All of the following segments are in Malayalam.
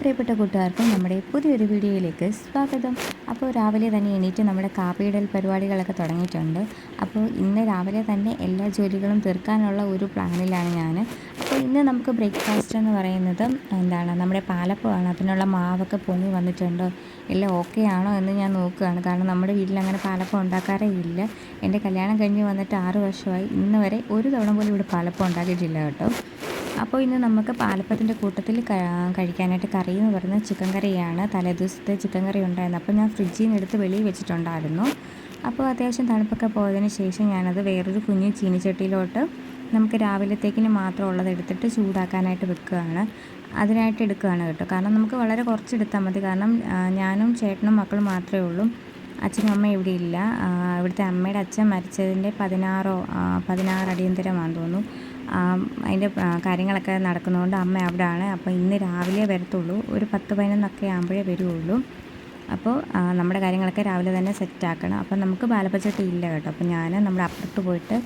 പ്രിയപ്പെട്ട കൂട്ടുകാർക്കും നമ്മുടെ പുതിയൊരു വീഡിയോയിലേക്ക് സ്വാഗതം. അപ്പോൾ രാവിലെ തന്നെ എണീറ്റ് നമ്മുടെ കാപ്പിയിടൽ പരിപാടികളൊക്കെ തുടങ്ങിയിട്ടുണ്ട്. അപ്പോൾ ഇന്ന് രാവിലെ തന്നെ എല്ലാ ജോലികളും തീർക്കാനുള്ള ഒരു പ്ലാനിലാണ് ഞാൻ. അപ്പോൾ ഇന്ന് നമുക്ക് ബ്രേക്ക്ഫാസ്റ്റ് എന്ന് പറയുന്നത് എന്താണ്? നമ്മുടെ പാലപ്പമാണ്. അതിനുള്ള മാവൊക്കെ പൊങ്ങി വന്നിട്ടുണ്ടോ? എല്ലാം ഓക്കെ ആണോ എന്ന് ഞാൻ നോക്കുകയാണ്. കാരണം നമ്മുടെ വീട്ടിൽ അങ്ങനെ പാലപ്പം ഉണ്ടാക്കാറേ ഇല്ല. എന്റെ കല്യാണം കഴിഞ്ഞ് വന്നിട്ട് ആറ് വർഷമായി. ഇന്ന് വരെ ഒരു തവണ പോലും ഇവിടെ പാലപ്പം ഉണ്ടാക്കിയിട്ടില്ല കേട്ടോ. അപ്പോൾ ഇന്ന് നമുക്ക് പാലപ്പത്തിന്റെ കൂട്ടത്തിൽ കഴിക്കാനായിട്ട് കറി എന്ന് പറയുന്നത് ചിക്കൻ കറിയാണ്. തലേദിവസത്തെ ചിക്കൻ കറി ഉണ്ടായിരുന്നു. അപ്പോൾ ഞാൻ ഫ്രിഡ്ജിൽ നിന്ന് എടുത്ത് വെളിയിൽ വെച്ചിട്ടുണ്ടായിരുന്നു. അപ്പോൾ അത്യാവശ്യം തണുപ്പൊക്കെ പോയതിന് ശേഷം ഞാനത് വേറൊരു കുഞ്ഞു ചീനിച്ചട്ടിയിലോട്ട് നമുക്ക് രാവിലത്തേക്കിന് മാത്രം ഉള്ളത് എടുത്തിട്ട് ചൂടാക്കാനായിട്ട് വെക്കുകയാണ്. അതിനായിട്ട് എടുക്കുകയാണ് കേട്ടോ. കാരണം നമുക്ക് വളരെ കുറച്ചെടുത്താൽ മതി. കാരണം ഞാനും ചേട്ടനും മക്കളും മാത്രമേ ഉള്ളൂ. അച്ഛനും അമ്മ ഇവിടെ ഇല്ല. ഇവിടുത്തെ അമ്മയുടെ അച്ഛൻ മരിച്ചതിന്റെ പതിനാറോ പതിനാറ് അടിയന്തരമാണെന്ന് തോന്നുന്നു. അതിന്റെ കാര്യങ്ങളൊക്കെ നടക്കുന്നതുകൊണ്ട് അമ്മ അവിടെയാണ് അപ്പോൾ ഇന്ന് രാവിലെ വരത്തുള്ളൂ. ഒരു പത്ത് പതിനൊന്നൊക്കെ ആകുമ്പോഴേ വരുള്ളൂ. അപ്പോൾ നമ്മുടെ കാര്യങ്ങളൊക്കെ രാവിലെ തന്നെ സെറ്റാക്കണം അപ്പോൾ നമുക്ക് പാലപ്പച്ചട്ടി ഇല്ല കേട്ടോ. അപ്പോൾ ഞാൻ നമ്മുടെ അപ്പുറത്ത് പോയിട്ട്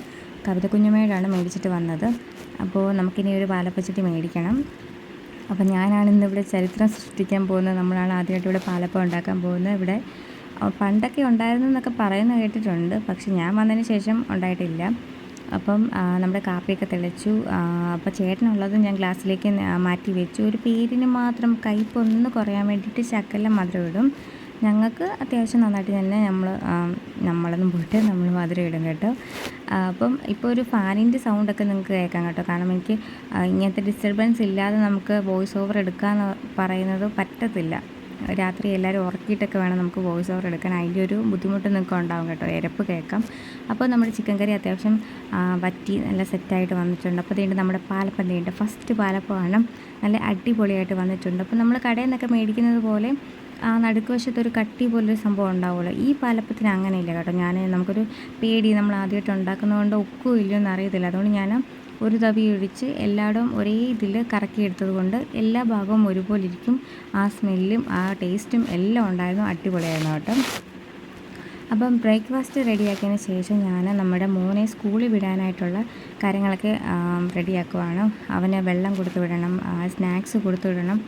കവിത കുഞ്ഞുമേടാണ് മേടിച്ചിട്ട് വന്നത്. അപ്പോൾ നമുക്കിനി ഒരു പാലപ്പച്ചട്ടി മേടിക്കണം. അപ്പോൾ ഞാനാണ് ഇന്ന് ഇവിടെ ചരിത്രം സൃഷ്ടിക്കാൻ പോകുന്നത്. നമ്മളാണ് ആദ്യമായിട്ട് ഇവിടെ പാലപ്പം ഉണ്ടാക്കാൻ പോകുന്നത്. ഇവിടെ പണ്ടൊക്കെ ഉണ്ടായിരുന്നു എന്നൊക്കെ പറയുന്നത് കേട്ടിട്ടുണ്ട്. പക്ഷേ ഞാൻ വന്നതിന് ശേഷം ഉണ്ടായിട്ടില്ല. അപ്പം നമ്മുടെ കാപ്പിയൊക്കെ തെളിച്ചു. അപ്പോൾ ചേട്ടനുള്ളത് ഞാൻ ഗ്ലാസ്സിലേക്ക് മാറ്റി വെച്ചു. ഒരു പേരിന് മാത്രം കയ്പൊന്ന് കുറയാൻ വേണ്ടിയിട്ട് ശക്കല മധുരം ഇടും. ഞങ്ങൾക്ക് അത്യാവശ്യം നന്നായിട്ട് തന്നെ നമ്മൾ നമ്മളൊന്നും പോയിട്ട് നമ്മൾ മധുരം ഇടും കേട്ടോ. അപ്പം ഇപ്പോൾ ഒരു ഫാനിന്റെ സൗണ്ടൊക്കെ നിങ്ങൾക്ക് കേൾക്കാം കേട്ടോ. കാരണം എനിക്ക് ഇങ്ങനത്തെ ഡിസ്റ്റർബൻസ് ഇല്ലാതെ നമുക്ക് വോയിസ് ഓവർ എടുക്കാമെന്ന് പറയുന്നത് പറ്റത്തില്ല. രാത്രി എല്ലാവരും ഉറക്കിയിട്ടൊക്കെ വേണം നമുക്ക് വോയിസ് ഓവർ എടുക്കാൻ. അതിന്റെ ഒരു ബുദ്ധിമുട്ട് നിങ്ങൾക്ക് ഉണ്ടാവും കേട്ടോ. ഇരപ്പ് കേൾക്കാം. അപ്പോൾ നമ്മുടെ ചിക്കൻ കറി അത്യാവശ്യം വറ്റി നല്ല സെറ്റായിട്ട് വന്നിട്ടുണ്ട്. അപ്പോൾ അതുകൊണ്ട് നമ്മുടെ പാലപ്പം തീണ്ട് ഫസ്റ്റ് പാലപ്പമാണ്. നല്ല അടിപൊളിയായിട്ട് വന്നിട്ടുണ്ട്. അപ്പോൾ നമ്മൾ കടയിൽ നിന്നൊക്കെ മേടിക്കുന്നത് പോലെ ആ നടുക്ക് ഒരു കട്ടി പോലൊരു സംഭവം ഉണ്ടാവുമല്ലോ ഈ പാലപ്പത്തിന് അങ്ങനെയില്ല കേട്ടോ. ഞാൻ നമുക്കൊരു പേടി നമ്മൾ ആദ്യമായിട്ട് ഉണ്ടാക്കുന്നതുകൊണ്ട് ഉക്കും ഇല്ലയോ എന്ന് അറിയത്തില്ല. അതുകൊണ്ട് ഞാൻ ഒരു തവി ഒഴിച്ച് എല്ലായിടവും ഒരേ ഇതിൽ കറക്കി എടുത്തത് കൊണ്ട് എല്ലാ ഭാഗവും ഒരുപോലെ ഇരിക്കും ആ സ്മെല്ലും ആ ടേസ്റ്റും എല്ലാം ഉണ്ടായിരുന്നു. അടിപൊളിയായിരുന്നു കേട്ടോ. അപ്പം ബ്രേക്ക്ഫാസ്റ്റ് റെഡിയാക്കിയതിന് ശേഷം ഞാൻ നമ്മുടെ മോനെ സ്കൂളിൽ വിടാനായിട്ടുള്ള കാര്യങ്ങളൊക്കെ റെഡിയാക്കുവാണ്. അവന് വെള്ളം കൊടുത്തു വിടണം സ്നാക്സ് കൊടുത്തു വിടണം.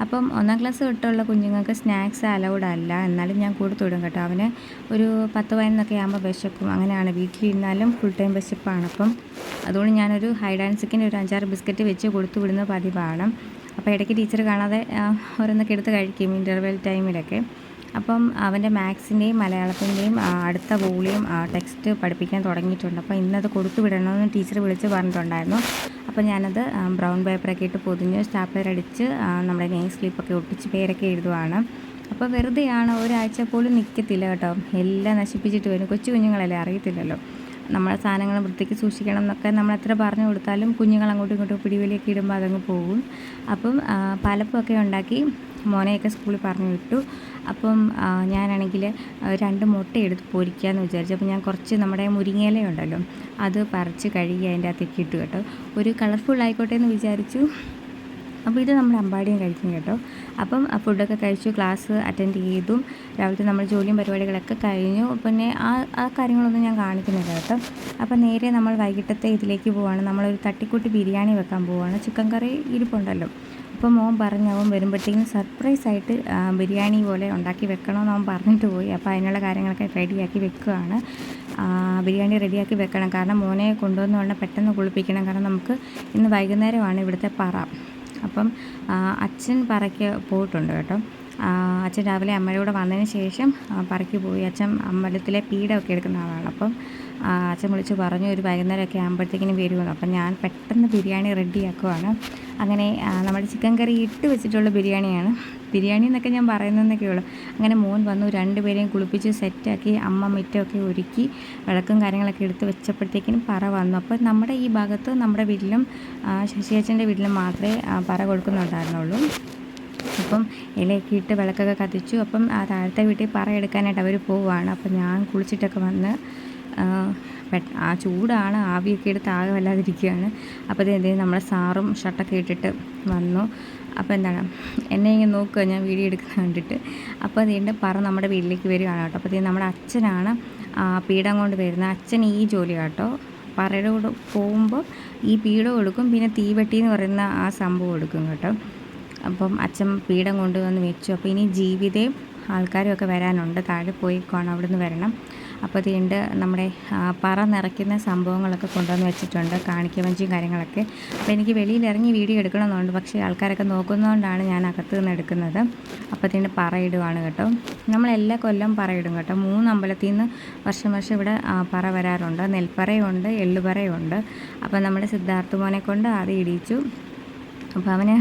അപ്പം ഒന്നാം ക്ലാസ് തൊട്ടുള്ള കുഞ്ഞുങ്ങൾക്ക് സ്നാക്സ് അലൗഡ് അല്ല. എന്നാലും ഞാൻ കൊടുത്തുവിടും കേട്ടോ. അവന് ഒരു പത്ത് പതിനൊന്നൊക്കെ ആകുമ്പോൾ വിശക്കും. അങ്ങനെയാണ്. വീട്ടിലിരുന്നാലും ഫുൾ ടൈം വിശപ്പാണ്. അപ്പം അതുകൊണ്ട് ഞാനൊരു ഹൈഡ് ആൻഡ് സിക്കിന്റെ ഒരു അഞ്ചാറ് ബിസ്ക്കറ്റ് വെച്ച് കൊടുത്തു വിടുന്ന പതിവാണ്. അപ്പോൾ ഇടയ്ക്ക് ടീച്ചർ കാണാതെ ഓരോന്നൊക്കെ എടുത്ത് കഴിക്കും ഇന്റർവെൽ ടൈമിലൊക്കെ അപ്പം അവന്റെ മാത്സിന്റെയും മലയാളത്തിന്റെയും അടുത്ത വോളിയം ടെക്സ്റ്റ് പഠിപ്പിക്കാൻ തുടങ്ങിയിട്ടുണ്ട്. അപ്പോൾ ഇന്നത് കൊടുത്തു വിടണമെന്ന് ടീച്ചർ വിളിച്ച് പറഞ്ഞിട്ടുണ്ടായിരുന്നു. അപ്പോൾ ഞാനത് ബ്രൗൺ പേപ്പറൊക്കെ ഇട്ട് പൊതിഞ്ഞ് സ്റ്റാപ്ലർ അടിച്ച് നമ്മുടെ നെയിം സ്ലിപ്പൊക്കെ ഒട്ടിച്ച് പേരൊക്കെ എഴുതുവാണ്. അപ്പോൾ വെറുതെയാണ് ഒരാഴ്ച പോലും നിൽക്കത്തില്ല കേട്ടോ. എല്ലാം നശിപ്പിച്ചിട്ട് വരും. കൊച്ചു കുഞ്ഞുങ്ങളല്ലേ അറിയത്തില്ലല്ലോ. നമ്മളെ സാധനങ്ങൾ വൃത്തിക്ക് സൂക്ഷിക്കണം എന്നൊക്കെ നമ്മൾ എത്ര പറഞ്ഞു കൊടുത്താലും കുഞ്ഞുങ്ങൾ അങ്ങോട്ടും ഇങ്ങോട്ടും പിടിവലിയൊക്കെ ഇടുമ്പോൾ അതങ്ങ് പോകും. അപ്പം പലപ്പൊക്കെ ഉണ്ടാക്കി മോനെയൊക്കെ സ്കൂളിൽ പറഞ്ഞു വിട്ടു. അപ്പം ഞാനാണെങ്കിൽ രണ്ട് മുട്ട എടുത്ത് പൊരിക്കാമെന്ന് വിചാരിച്ചു. അപ്പോൾ ഞാൻ കുറച്ച് നമ്മുടെ മുരിങ്ങയില ഉണ്ടല്ലോ അത് പറിച്ച് കഴുകി അതിന്റെ അകത്തേക്ക് ഇട്ടു കേട്ടോ. ഒരു കളർഫുൾ ആയിക്കോട്ടെ എന്ന് വിചാരിച്ചു. അപ്പോൾ ഇത് നമ്മുടെ അമ്പാടിയും കഴിക്കും കേട്ടോ. അപ്പം ഫുഡൊക്കെ കഴിച്ചു ക്ലാസ് അറ്റൻഡ് ചെയ്തു. രാവിലത്തെ നമ്മൾ ജോലിയും പരിപാടികളൊക്കെ കഴിഞ്ഞു. പിന്നെ ആ ആ കാര്യങ്ങളൊന്നും ഞാൻ കാണിക്കുന്നില്ല കേട്ടോ. അപ്പോൾ നേരെ നമ്മൾ വൈകിട്ടത്തെ ഇതിലേക്ക് പോവാണ്. നമ്മളൊരു തട്ടിക്കൂട്ടി ബിരിയാണി വെക്കാൻ പോവുകയാണ് ചിക്കൻ കറി ഇരിപ്പുണ്ടല്ലോ. അപ്പോൾ മോൻ പറഞ്ഞു അവൻ വരുമ്പോഴത്തേക്കും സർപ്രൈസ് ആയിട്ട് ബിരിയാണി പോലെ ഉണ്ടാക്കി വെക്കണമെന്ന് അവൻ പറഞ്ഞിട്ട് പോയി. അപ്പോൾ അതിനുള്ള കാര്യങ്ങളൊക്കെ റെഡിയാക്കി വെക്കുകയാണ് ബിരിയാണി റെഡിയാക്കി വെക്കണം. കാരണം മോനെ കൊണ്ടുവന്ന് വേണം പെട്ടെന്ന് കുളിപ്പിക്കണം. കാരണം നമുക്ക് ഇന്ന് വൈകുന്നേരമാണ് ഇവിടുത്തെ പറ. അപ്പം അച്ഛൻ പറയ്ക്ക് പോയിട്ടുണ്ട് കേട്ടോ. അച്ഛൻ രാവിലെ അമ്മയുടെ വന്നതിന് ശേഷം പറക്കി പോയി. അച്ഛൻ അമ്പലത്തിലെ പീഡമൊക്കെ എടുക്കുന്ന ആളാണ്. അപ്പം അച്ഛൻ വിളിച്ച് പറഞ്ഞു ഒരു വൈകുന്നേരമൊക്കെ ആകുമ്പോഴത്തേക്കിനും വരുമെന്ന് അപ്പം ഞാൻ പെട്ടെന്ന് ബിരിയാണി റെഡിയാക്കുവാണ്. അങ്ങനെ നമ്മുടെ ചിക്കൻ കറി ഇട്ട് വെച്ചിട്ടുള്ള ബിരിയാണിയാണ്. ബിരിയാണി എന്നൊക്കെ ഞാൻ പറയുന്നതെന്നൊക്കെ ഉള്ളൂ. അങ്ങനെ മോൻ വന്നു രണ്ടുപേരെയും കുളിപ്പിച്ച് സെറ്റാക്കി അമ്മ മിറ്റമൊക്കെ ഒരുക്കി വിളക്കും കാര്യങ്ങളൊക്കെ എടുത്ത് വെച്ചപ്പോഴത്തേക്കിനും പറ വന്നു. അപ്പോൾ നമ്മുടെ ഈ ഭാഗത്ത് നമ്മുടെ വീട്ടിലും ശശിയച്ഛന്റെ വീട്ടിലും മാത്രമേ പറ കൊടുക്കുന്നുണ്ടായിരുന്നുള്ളൂ. അപ്പം ഇലയൊക്കെ ഇട്ട് വിളക്കൊക്കെ കത്തിച്ചു. അപ്പം ആ താഴത്തെ വീട്ടിൽ പറ എടുക്കാനായിട്ട് അവർ പോവുകയാണ്. അപ്പം ഞാൻ കുളിച്ചിട്ടൊക്കെ വന്ന് ആ ചൂടാണ് ആവിയൊക്കെ എടുത്ത് ആകെ വല്ലാതിരിക്കുകയാണ്. അപ്പോൾ ഇതേ നമ്മളെ സാറും ഷർട്ടൊക്കെ ഇട്ടിട്ട് വന്നു. അപ്പോൾ എന്താണ് എന്നെ ഇങ്ങനെ നോക്കുക ഞാൻ വീഡിയോ എടുക്കാൻ കണ്ടിട്ട്. അപ്പോൾ അതുകൊണ്ട് പറ നമ്മുടെ വീട്ടിലേക്ക് വരികയാണ് കേട്ടോ. അപ്പോൾ നമ്മുടെ അച്ഛനാണ് പീഠം കൊണ്ട് വരുന്നത് അച്ഛൻ ഈ ജോലി കേട്ടോ. പറയുടെ കൂടെ പോകുമ്പോൾ ഈ പീഠം കൊടുക്കും പിന്നെ തീവെട്ടി എന്ന് പറയുന്ന ആ സംഭവം കൊടുക്കും കേട്ടോ. അപ്പം അച്ഛൻ പീഠം കൊണ്ടുവന്ന് വെച്ചു. അപ്പോൾ ഇനി ജീവിതയും ആൾക്കാരും ഒക്കെ വരാനുണ്ട്. താഴെ പോയി കാണാം. അവിടെ നിന്ന് വരണം അപ്പോൾ അതുകൊണ്ട് നമ്മുടെ പറ നിറയ്ക്കുന്ന സംഭവങ്ങളൊക്കെ കൊണ്ടുവന്ന് വെച്ചിട്ടുണ്ട്. കാണിക്കവഞ്ചിയും കാര്യങ്ങളൊക്കെ. അപ്പോൾ എനിക്ക് വെളിയിൽ ഇറങ്ങി വീഡിയോ എടുക്കണമെന്നുണ്ട്. പക്ഷേ ആൾക്കാരൊക്കെ നോക്കുന്നതുകൊണ്ടാണ് ഞാൻ അകത്ത് നിന്ന് എടുക്കുന്നത്. അപ്പോൾ അതിന്റെ പറയിടുവാണ് കേട്ടോ. നമ്മളെല്ലാ കൊല്ലം പറയിടും കേട്ടോ. മൂന്ന് അമ്പലത്തിൽ നിന്ന് വർഷം വർഷം ഇവിടെ പറ വരാറുണ്ട്. നെൽപ്പറയുണ്ട് എള്ളുപറയുണ്ട്. അപ്പോൾ നമ്മുടെ സിദ്ധാർത്ഥ മോനെ കൊണ്ട് ആദ്യം ഇടിച്ചു അപ്പോൾ അവന്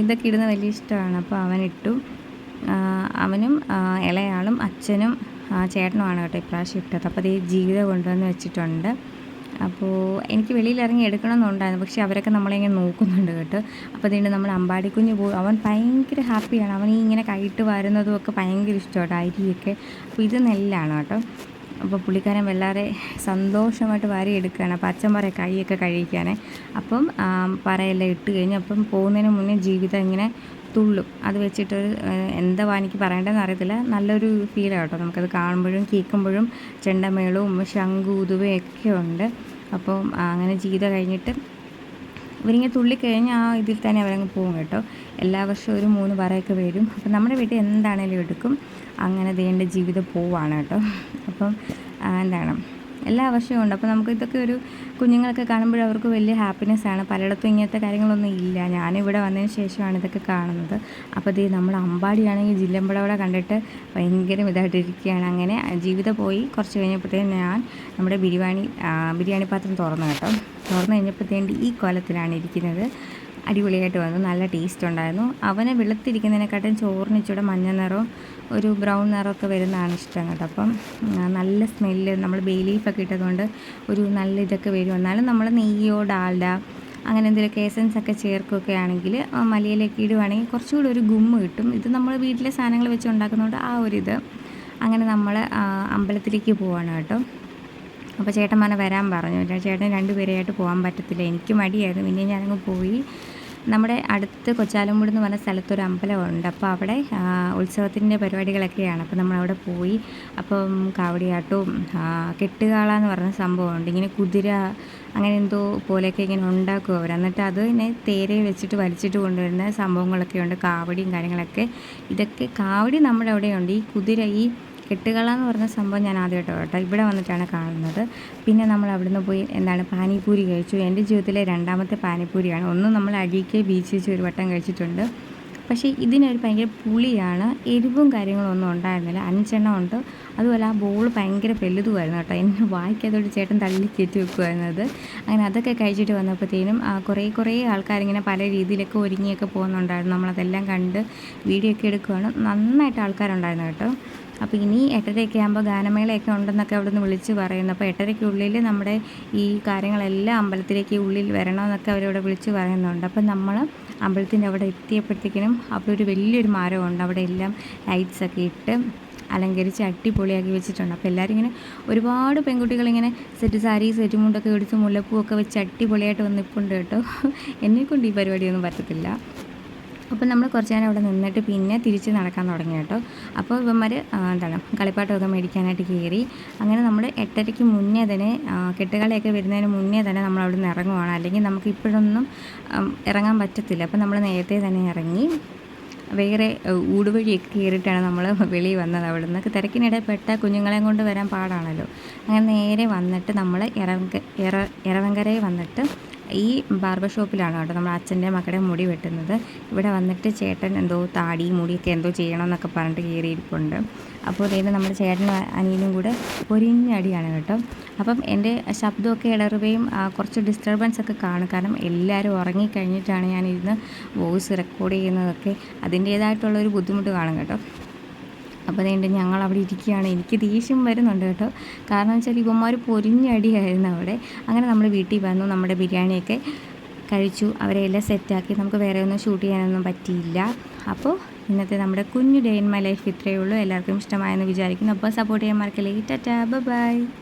ഇതൊക്കെ ഇടുന്ന വലിയ ഇഷ്ടമാണ്. അപ്പോൾ അവൻ ഇട്ടു. അവനും ഇളയാളും അച്ഛനും ചേട്ടനുമാണ് കേട്ടോ ഇപ്രാവശ്യം ഇട്ടത്. അപ്പോൾ അത് ജീവിതം കൊണ്ടുവന്ന് വെച്ചിട്ടുണ്ട്. അപ്പോൾ എനിക്ക് വെളിയിൽ ഇറങ്ങി എടുക്കണമെന്നുണ്ടായിരുന്നു. പക്ഷേ അവരൊക്കെ നമ്മളെ ഇങ്ങനെ നോക്കുന്നുണ്ട് കേട്ടോ. അപ്പോൾ അതുകൊണ്ട് നമ്മൾ അമ്പാടിക്കുഞ്ഞ് പോയി അവൻ ഭയങ്കര ഹാപ്പിയാണ്. അവൻ ഈ ഇങ്ങനെ കൈയിട്ട് വരുന്നതും ഒക്കെ ഭയങ്കര ഇഷ്ടമാണ് അരിയൊക്കെ. അപ്പോൾ ഇത് നെല്ലാണ് കേട്ടോ. അപ്പോൾ പുള്ളിക്കാരൻ വല്ലാതെ സന്തോഷമായിട്ട് വാരി എടുക്കുകയാണ് അപ്പോൾ അച്ഛൻ പറയാം കൈയൊക്കെ കഴിക്കാനേ അപ്പം പറയെല്ലാം ഇട്ട് കഴിഞ്ഞ് അപ്പം പോകുന്നതിന് മുന്നേ ജീവിതം ഇങ്ങനെ തുള്ളും. അത് വെച്ചിട്ട് എന്താ എനിക്ക് പറയേണ്ടതെന്ന് അറിയത്തില്ല. നല്ലൊരു ഫീലാണ് കേട്ടോ. നമുക്കത് കാണുമ്പോഴും കേൾക്കുമ്പോഴും ചെണ്ടമേളവും ശംഖൂതുവയും ഒക്കെ ഉണ്ട്. അപ്പം അങ്ങനെ ജീവിതം കഴിഞ്ഞിട്ട് ഇവരിങ്ങനെ തുള്ളിക്കഴിഞ്ഞ് ആ ഇതിൽ തന്നെ അവരങ്ങ് പോകും കേട്ടോ. എല്ലാ വർഷവും ഒരു മൂന്ന് പറയൊക്കെ വരും. അപ്പം നമ്മുടെ വീട്ടിൽ എന്താണേലും എടുക്കും. അങ്ങനെ ദേണ്ട ജീവിതം പോവാണ് കേട്ടോ. അപ്പം എന്താണ്? എല്ലാ വർഷവും ഉണ്ട്. അപ്പോൾ നമുക്ക് ഇതൊക്കെ ഒരു കുഞ്ഞുങ്ങളൊക്കെ കാണുമ്പോൾ അവർക്ക് വലിയ ഹാപ്പിനെസ് ആണ്. പലയിടത്തും ഇങ്ങനത്തെ കാര്യങ്ങളൊന്നും ഇല്ല. ഞാനിവിടെ വന്നതിന് ശേഷമാണ് ഇതൊക്കെ കാണുന്നത്. അപ്പോൾ ഇത് നമ്മുടെ അമ്പാടിയാണെങ്കിൽ ജില്ലമ്പടവിടെ കണ്ടിട്ട് ഭയങ്കര ഇതായിട്ടിരിക്കുകയാണ്. അങ്ങനെ ജീവിതം പോയി കുറച്ച് കഴിഞ്ഞപ്പോഴത്തേക്കും ഞാൻ നമ്മുടെ ബിരിയാണി ബിരിയാണി പാത്രം തുറന്നു കേട്ടോ. തുറന്നു കഴിഞ്ഞപ്പോഴത്തേണ്ടി ഈ കൊലത്തിലാണ് ഇരിക്കുന്നത്. അടിപൊളിയായിട്ട് വന്നു. നല്ല ടേസ്റ്റ് ഉണ്ടായിരുന്നു. അവനെ വെളുത്തിരിക്കുന്നതിനെക്കാട്ടും ചോറിന് ഇച്ചിരി മഞ്ഞ നിറവും ഒരു ബ്രൗൺ നിറമൊക്കെ വരുന്നതാണ് ഇഷ്ടം കേട്ടോ. അപ്പം നല്ല സ്മെല്ല് നമ്മൾ ബേ ലീഫൊക്കെ ഇട്ടതുകൊണ്ട് ഒരു നല്ല ഇതൊക്കെ വരും. എന്നാലും നമ്മൾ നെയ്യോ ഡാൽഡ അങ്ങനെ എന്തെങ്കിലും എസൻസ് ഒക്കെ ചേർക്കുകയൊക്കെ ആണെങ്കിൽ മലയിലേക്ക് ഇടുവാണെങ്കിൽ കുറച്ചുകൂടി ഒരു ഗുമ്മ് കിട്ടും. ഇത് നമ്മൾ വീട്ടിലെ സാധനങ്ങൾ വെച്ച് ഉണ്ടാക്കുന്നതുകൊണ്ട് ആ ഒരു ഇത് അങ്ങനെ നമ്മൾ അമ്പലത്തിലേക്ക് പോവാണ് കേട്ടോ. അപ്പോൾ ചേട്ടന്മാരെ വരാൻ പറഞ്ഞു. ചേട്ടൻ രണ്ടുപേരെയായിട്ട് പോകാൻ പറ്റത്തില്ല. എനിക്ക് മടിയായിരുന്നു. പിന്നെ ഞാനങ്ങ് പോയി. നമ്മുടെ അടുത്ത് കൊച്ചാലമ്പൂട് എന്ന് പറഞ്ഞ സ്ഥലത്തൊരു അമ്പലമുണ്ട്. അപ്പോൾ അവിടെ ഉത്സവത്തിന്റെ പരിപാടികളൊക്കെയാണ്. അപ്പോൾ നമ്മളവിടെ പോയി. അപ്പം കാവടിയാട്ടവും കെട്ടുകാള എന്ന് പറഞ്ഞ സംഭവമുണ്ട്. ഇങ്ങനെ കുതിര അങ്ങനെ എന്തോ പോലെയൊക്കെ ഇങ്ങനെ ഉണ്ടാക്കും അവർ. എന്നിട്ട് അത് ഇങ്ങനെ തേരെ വെച്ചിട്ട് വലിച്ചിട്ട് കൊണ്ടുവരുന്ന സംഭവങ്ങളൊക്കെ ഉണ്ട്. കാവടിയും കാര്യങ്ങളൊക്കെ. ഇതൊക്കെ കാവടി നമ്മുടെ അവിടെയുണ്ട്. ഈ കുതിര ഈ കെട്ടുകള എന്ന് പറഞ്ഞ സംഭവം ഞാൻ ആദ്യമായിട്ട് കേട്ടോ. ഇവിടെ വന്നിട്ടാണ് കാണുന്നത്. പിന്നെ നമ്മൾ അവിടുന്ന് പോയി എന്താണ് പാനിപൂരി കഴിച്ചു. എന്റെ ജീവിതത്തിലെ രണ്ടാമത്തെ പാനിപൂരിയാണ്. ഒന്ന് നമ്മൾ അഴീക്കെ ബീച്ചിച്ച് ഒരു വട്ടം കഴിച്ചിട്ടുണ്ട്. പക്ഷേ ഇതിനൊരു ഭയങ്കര പുളിയാണ്. എരിവും കാര്യങ്ങളും ഒന്നും ഉണ്ടായിരുന്നില്ല. അഞ്ചെണ്ണം ഉണ്ട്. അതുപോലെ ആ ബോൾ ഭയങ്കര വലുതുമായിരുന്നു കേട്ടോ. എന്നെ വായിക്കാത്തോട് ചേട്ടൻ തള്ളി കയറ്റി വെക്കുമായിരുന്നത്. അങ്ങനെ അതൊക്കെ കഴിച്ചിട്ട് വന്നപ്പോഴത്തേനും കുറേ കുറേ ആൾക്കാരിങ്ങനെ പല രീതിയിലൊക്കെ ഒരുങ്ങിയൊക്കെ പോകുന്നുണ്ടായിരുന്നു. നമ്മളതെല്ലാം കണ്ട് വീഡിയോ ഒക്കെ എടുക്കുകയാണ് നന്നായിട്ട് ആൾക്കാരുണ്ടായിരുന്നു കേട്ടോ. അപ്പോൾ ഇനി എട്ടരയൊക്കെ ആകുമ്പോൾ ഗാനമേളയൊക്കെ ഉണ്ടെന്നൊക്കെ അവിടെ നിന്ന് വിളിച്ച് പറയുന്നു. അപ്പോൾ എട്ടരയ്ക്കുള്ളിൽ നമ്മുടെ ഈ കാര്യങ്ങളെല്ലാം അമ്പലത്തിലേക്ക് ഉള്ളിൽ വരണമെന്നൊക്കെ അവരവിടെ വിളിച്ച് പറയുന്നുണ്ട്. അപ്പോൾ നമ്മൾ അമ്പലത്തിന്റെ അവിടെ എത്തിയപ്പോഴത്തേക്കിനും അവിടെ ഒരു വലിയൊരു മരമുണ്ട് അവിടെ എല്ലാം ലൈറ്റ്സൊക്കെ ഇട്ട് അലങ്കരിച്ച് അടിപൊളിയാക്കി വെച്ചിട്ടുണ്ട്. അപ്പോൾ എല്ലാവരും ഇങ്ങനെ ഒരുപാട് പെൺകുട്ടികളിങ്ങനെ സെറ്റ് സാരി സെറ്റ് മുണ്ടൊക്കെ ഇടിച്ച് മുല്ലപ്പൂ ഒക്കെ വെച്ച് അടിപൊളിയായിട്ട് വന്നിപ്പുണ്ട് കേട്ടോ. എന്നെക്കൊണ്ട് ഈ പരിപാടിയൊന്നും പറ്റത്തില്ല. അപ്പോൾ നമ്മൾ കുറച്ച് നേരം അവിടെ നിന്നിട്ട് പിന്നെ തിരിച്ച് നടക്കാൻ തുടങ്ങി കേട്ടോ. അപ്പോൾ ഇവന്മാർ എന്താണ് കളിപ്പാട്ടമൊക്കെ മേടിക്കാനായിട്ട് കയറി. അങ്ങനെ നമ്മൾ എട്ടരയ്ക്ക് മുന്നേ തന്നെ കെട്ടുകളിയൊക്കെ വരുന്നതിന് മുന്നേ തന്നെ നമ്മൾ അവിടെ നിന്ന് ഇറങ്ങുവാണ്. അല്ലെങ്കിൽ നമുക്ക് ഇപ്പോഴൊന്നും ഇറങ്ങാൻ പറ്റത്തില്ല. അപ്പോൾ നമ്മൾ നേരത്തെ തന്നെ ഇറങ്ങി വേറെ ഊടുവഴിയൊക്കെ കയറിയിട്ടാണ് നമ്മൾ വെളിയിൽ വന്നത് അവിടെ നിന്ന് തിരക്കിനിടെ പെട്ട കുഞ്ഞുങ്ങളെയും കൊണ്ട് വരാൻ പാടാണല്ലോ. അങ്ങനെ നേരെ വന്നിട്ട് നമ്മൾ ഇറങ്ക ഇറ ഇറവങ്കരയിൽ വന്നിട്ട് ഈ ബാർബർ ഷോപ്പിലാണ് കേട്ടോ നമ്മൾ അച്ഛന്റെ മക്കളുടെ മുടി വെട്ടുന്നത്. ഇവിടെ വന്നിട്ട് ചേട്ടൻ എന്തോ താടി മുടിയൊക്കെ എന്തോ ചെയ്യണം എന്നൊക്കെ പറഞ്ഞിട്ട് കയറിയിരിപ്പുണ്ട്. അപ്പോൾ അതായത് നമ്മുടെ ചേട്ടനും അനിയനും കൂടെ പൊരിഞ്ഞടിയാണ് കേട്ടോ. അപ്പം എന്റെ ശബ്ദമൊക്കെ ഇടറുകയും കുറച്ച് ഡിസ്റ്റർബൻസ് ഒക്കെ കാണും. കാരണം എല്ലാവരും ഉറങ്ങിക്കഴിഞ്ഞിട്ടാണ് ഞാനിരുന്ന് വോയിസ് റെക്കോർഡ് ചെയ്യുന്നതൊക്കെ അതിന്റേതായിട്ടുള്ളൊരു ബുദ്ധിമുട്ട് കാണും കേട്ടോ. അപ്പോൾ അതുകൊണ്ട് ഞങ്ങൾ അവിടെ ഇരിക്കുകയാണ്. എനിക്ക് ദേഷ്യം വരുന്നുണ്ട് കേട്ടോ. കാരണം വെച്ചാൽ ഇവന്മാർ പൊരിഞ്ഞടിയായിരുന്നു അവിടെ. അങ്ങനെ നമ്മൾ വീട്ടിൽ വന്നു നമ്മുടെ ബിരിയാണിയൊക്കെ കഴിച്ചു. അവരെ എല്ലാം സെറ്റാക്കി. നമുക്ക് വേറെ ഒന്നും ഷൂട്ട് ചെയ്യാനൊന്നും പറ്റിയില്ല. അപ്പോൾ ഇന്നത്തെ നമ്മുടെ കുഞ്ഞു ഡേ ഇൻ മൈ ലൈഫ് ഇത്രയേ ഉള്ളൂ. എല്ലാവർക്കും ഇഷ്ടമായെന്ന് വിചാരിക്കുന്നു. അപ്പോൾ സപ്പോർട്ട് ചെയ്യാൻ മറക്കല്ലേ. ടാറ്റാ. ബൈ.